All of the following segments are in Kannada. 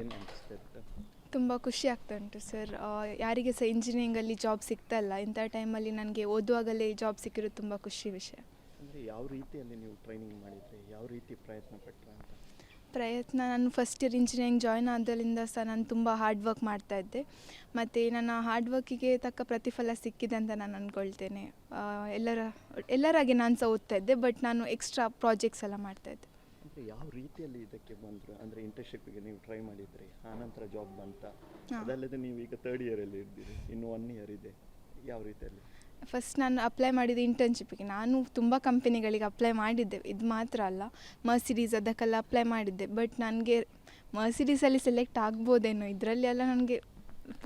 ಏನು ಅನಿಸ್ತಾ ಇತ್ತು ತುಂಬ ಖುಷಿ ಆಗ್ತಾ ಉಂಟು ಸರ್. ಯಾರಿಗೆ ಸಹ ಇಂಜಿನಿಯರಿಂಗಲ್ಲಿ ಜಾಬ್ ಸಿಗ್ತಲ್ಲ ಇಂಥ ಟೈಮಲ್ಲಿ ನನಗೆ ಓದುವಾಗಲೇ ಜಾಬ್ ಸಿಕ್ಕಿರೋದು ತುಂಬ ಖುಷಿ ವಿಷಯ. ಅಂದರೆ ಯಾವ ರೀತಿಯಲ್ಲಿ ನೀವು ಟ್ರೈನಿಂಗ್ ಮಾಡಿದ್ರಿ ಯಾವ ರೀತಿ ಪ್ರಯತ್ನ ಪಟ್ಟರೆ ಅಂತ? ಪ್ರಯತ್ನ ನಾನು ಫಸ್ಟ್ ಇಯರ್ ಇಂಜಿನಿಯರಿಂಗ್ ಜಾಯ್ನ್ ಆದ್ದರಿಂದ ಸಹ ನಾನು ತುಂಬ ಹಾರ್ಡ್ ವರ್ಕ್ ಮಾಡ್ತಾ ಇದ್ದೆ. ಮತ್ತು ನನ್ನ ಹಾರ್ಡ್ ವರ್ಕಿಗೆ ತಕ್ಕ ಪ್ರತಿಫಲ ಸಿಕ್ಕಿದೆ ಅಂತ ನಾನು ಅಂದ್ಕೊಳ್ತೇನೆ ಎಲ್ಲರ ಎಲ್ಲರಾಗೆ ನಾನು ಸಹ ಓದ್ತಾ ಇದ್ದೆ ಬಟ್ ನಾನು ಎಕ್ಸ್ಟ್ರಾ ಪ್ರಾಜೆಕ್ಟ್ಸ್ ಎಲ್ಲ ಮಾಡ್ತಾ ಇದ್ದೆ. ಅಂದರೆ ಯಾವ ರೀತಿಯಲ್ಲಿ ಇದಕ್ಕೆ ಬಂದರು? ಅಂದರೆ ಇಂಟರ್ನ್ಶಿಪ್ಗೆ ನೀವು ಟ್ರೈ ಮಾಡಿದ್ರಿ ಆನಂತರ ಜಾಬ್ ಬಂತ? ಅದಲ್ಲದೆ ನೀವು ಈಗ ತರ್ಡ್ ಇಯರಲ್ಲಿ ಇದ್ದೀರಿ ಇನ್ನು ಒನ್ ಇಯರ್ ಇದೆ. ಯಾವ ರೀತಿಯಲ್ಲಿ? ಫಸ್ಟ್ ನಾನು ಅಪ್ಲೈ ಮಾಡಿದ ಇಂಟರ್ನ್ಶಿಪ್ಗೆ ನಾನು ತುಂಬ ಕಂಪನಿಗಳಿಗೆ ಅಪ್ಲೈ ಮಾಡಿದ್ದೆ. ಇದು ಮಾತ್ರ ಅಲ್ಲ ಮರ್ಸಿಡೀಸ್ ಅದಕ್ಕೆಲ್ಲ ಅಪ್ಲೈ ಮಾಡಿದ್ದೆ. ಬಟ್ ನನಗೆ ಮರ್ಸಿಡೀಸಲ್ಲಿ ಸೆಲೆಕ್ಟ್ ಆಗ್ಬೋದೇನೋ? ಇದರಲ್ಲಿ ಎಲ್ಲ ನನಗೆ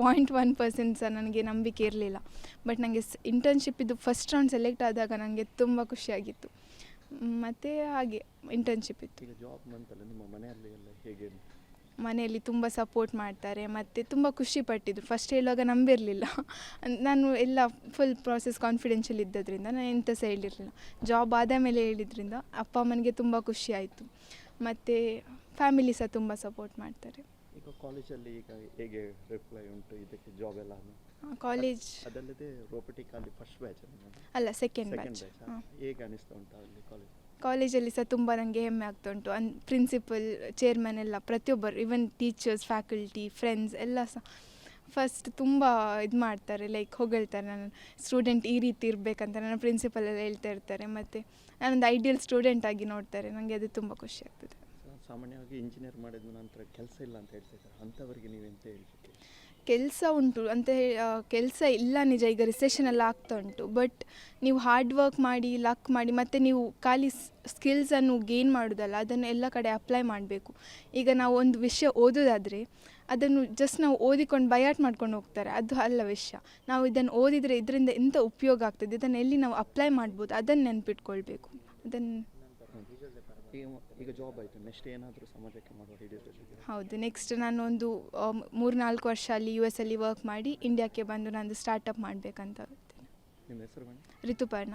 ಪಾಯಿಂಟ್ ಒನ್ ಪರ್ಸೆಂಟ್ ಸಹ ನನಗೆ ನಂಬಿಕೆ ಇರಲಿಲ್ಲ. ಬಟ್ ನನಗೆ ಇಂಟರ್ನ್ಶಿಪ್ ಇದು ಫಸ್ಟ್ ರೌಂಡ್ ಸೆಲೆಕ್ಟ್ ಆದಾಗ ನನಗೆ ತುಂಬ ಖುಷಿಯಾಗಿತ್ತು. ಮತ್ತು ಹಾಗೆ ಇಂಟರ್ನ್ಶಿಪ್ ಇತ್ತು. ಈಗ ಜಾಬ್ ಬಂತಲ್ಲ ನಿಮ್ಮ ಮನೆಯಲ್ಲಿ ಎಲ್ಲ ಹೇಗೆ ಮನೆಯಲ್ಲಿ ತುಂಬ ಸಪೋರ್ಟ್ ಮಾಡ್ತಾರೆ ಮತ್ತು ತುಂಬ ಖುಷಿ ಪಟ್ಟಿದ್ರು. ಫಸ್ಟ್ ಹೇಳುವಾಗ ನಂಬಿರಲಿಲ್ಲ. ನಾನು ಎಲ್ಲ ಫುಲ್ ಪ್ರಾಸೆಸ್ ಕಾನ್ಫಿಡೆನ್ಷಿಯಲ್ ಇದ್ದದ್ರಿಂದ ನಾನು ಎಂತ ಸಹ ಹೇಳಿರಲಿಲ್ಲ. ಜಾಬ್ ಆದ ಮೇಲೆ ಹೇಳಿದ್ರಿಂದ ಅಪ್ಪ ಅಮ್ಮನಿಗೆ ತುಂಬ ಖುಷಿ ಆಯಿತು. ಮತ್ತು ಫ್ಯಾಮಿಲಿ ಸಹ ತುಂಬ ಸಪೋರ್ಟ್ ಮಾಡ್ತಾರೆ. ಈಗ ಕಾಲೇಜಲ್ಲಿ ಈಗ ಹೇಗೆ ರಿಪ್ಲೈ ಉಂಟು ಇದಕ್ಕೆ ಜಾಬ್ ಎಲ್ಲ ಕಾಲೇಜ್ ಅದಲ್ಲದೆ ರೋಬೋಟಿಕ್ ಅಲ್ಲಿ ಫಸ್ಟ್ ಬ್ಯಾಚ್ ಅಲ್ಲ ಸೆಕೆಂಡ್ ಬ್ಯಾಚ್ ಹೇಗೆ ಅನಿಸ್ತಾ ಉಂಟು ಅಲ್ಲಿ ಕಾಲೇಜ್ ಕಾಲೇಜಲ್ಲಿ ಸಹ ತುಂಬ ನನಗೆ ಹೆಮ್ಮೆ ಆಗ್ತಾ ಉಂಟು. ಅನ್ ಪ್ರಿನ್ಸಿಪಲ್ ಚೇರ್ಮನ್ ಎಲ್ಲ ಪ್ರತಿಯೊಬ್ಬರು ಇವನ್ ಟೀಚರ್ಸ್ ಫ್ಯಾಕಲ್ಟಿ ಫ್ರೆಂಡ್ಸ್ ಎಲ್ಲ ಸಹ ಫಸ್ಟ್ ತುಂಬ ಇದು ಮಾಡ್ತಾರೆ ಲೈಕ್ ಹೊಗಳ್ತಾರೆ. ನನ್ನ ಸ್ಟೂಡೆಂಟ್ ಈ ರೀತಿ ಇರಬೇಕಂತ ನನ್ನ ಪ್ರಿನ್ಸಿಪಲ್ ಎಲ್ಲ ಹೇಳ್ತಾ ಇರ್ತಾರೆ. ಮತ್ತು ನಾನೊಂದು ಐಡಿಯಲ್ ಸ್ಟೂಡೆಂಟ್ ಆಗಿ ನೋಡ್ತಾರೆ. ನನಗೆ ಅದು ತುಂಬ ಖುಷಿ ಆಗ್ತದೆ. ಸಾಮಾನ್ಯವಾಗಿ ಇಂಜಿನಿಯರ್ ಮಾಡಿದ ನಂತರ ಕೆಲಸ ಇಲ್ಲ ಅಂತ ಹೇಳ್ತಾ ಇದ್ದಾರೆ. ಅಂಥವರಿಗೆ ನೀವೆಂತ ಹೇಳ್ತೀವಿ ಕೆಲಸ ಉಂಟು ಅಂತ ಕೆಲಸ ಇಲ್ಲ ನಿಜ, ಈಗ ರಿಸೆಷನ್ ಎಲ್ಲ ಆಗ್ತಾ ಉಂಟು. ಬಟ್ ನೀವು ಹಾರ್ಡ್ ವರ್ಕ್ ಮಾಡಿ ಲಕ್ ಮಾಡಿ, ಮತ್ತು ನೀವು ಖಾಲಿ ಸ್ಕಿಲ್ಸನ್ನು ಗೇನ್ ಮಾಡೋದಲ್ಲ, ಅದನ್ನು ಎಲ್ಲ ಕಡೆ ಅಪ್ಲೈ ಮಾಡಬೇಕು. ಈಗ ನಾವು ಒಂದು ವಿಷಯ ಓದೋದಾದರೆ, ಅದನ್ನು ಜಸ್ಟ್ ನಾವು ಓದಿಕೊಂಡು ಬಯಾಟ್ ಮಾಡ್ಕೊಂಡು ಹೋಗ್ತಾರೆ. ಅದು ಅಲ್ಲ ವಿಷಯ. ನಾವು ಇದನ್ನು ಓದಿದರೆ ಇದರಿಂದ ಎಂಥ ಉಪಯೋಗ ಆಗ್ತದೆ? ಇದನ್ನು ಎಲ್ಲಿ ನಾವು ಅಪ್ಲೈ ಮಾಡ್ಬೋದು? ಅದನ್ನು ನೆನಪಿಟ್ಕೊಳ್ಬೇಕು. ಅದನ್ನು ಈಗ ಜಾಬ್ ಆಯಿತು. ನೆಕ್ಸ್ಟ್ ಏನಾದರೂ ಸಮಾಜಕ್ಕೆ ಮಾಡುವ ಹೌದು. ನೆಕ್ಸ್ಟ್ ನಾನು ಒಂದು ಮೂರು ನಾಲ್ಕು ವರ್ಷ ಅಲ್ಲಿ ಯು ಎಸ್ ಅಲ್ಲಿ ವರ್ಕ್ ಮಾಡಿ ಇಂಡಿಯಾಕ್ಕೆ ಬಂದು ನಂದು ಸ್ಟಾರ್ಟಪ್ ಮಾಡಬೇಕಂತ ನಿಮ್ಮ ಹೆಸರು ಋತುಪರ್ಣ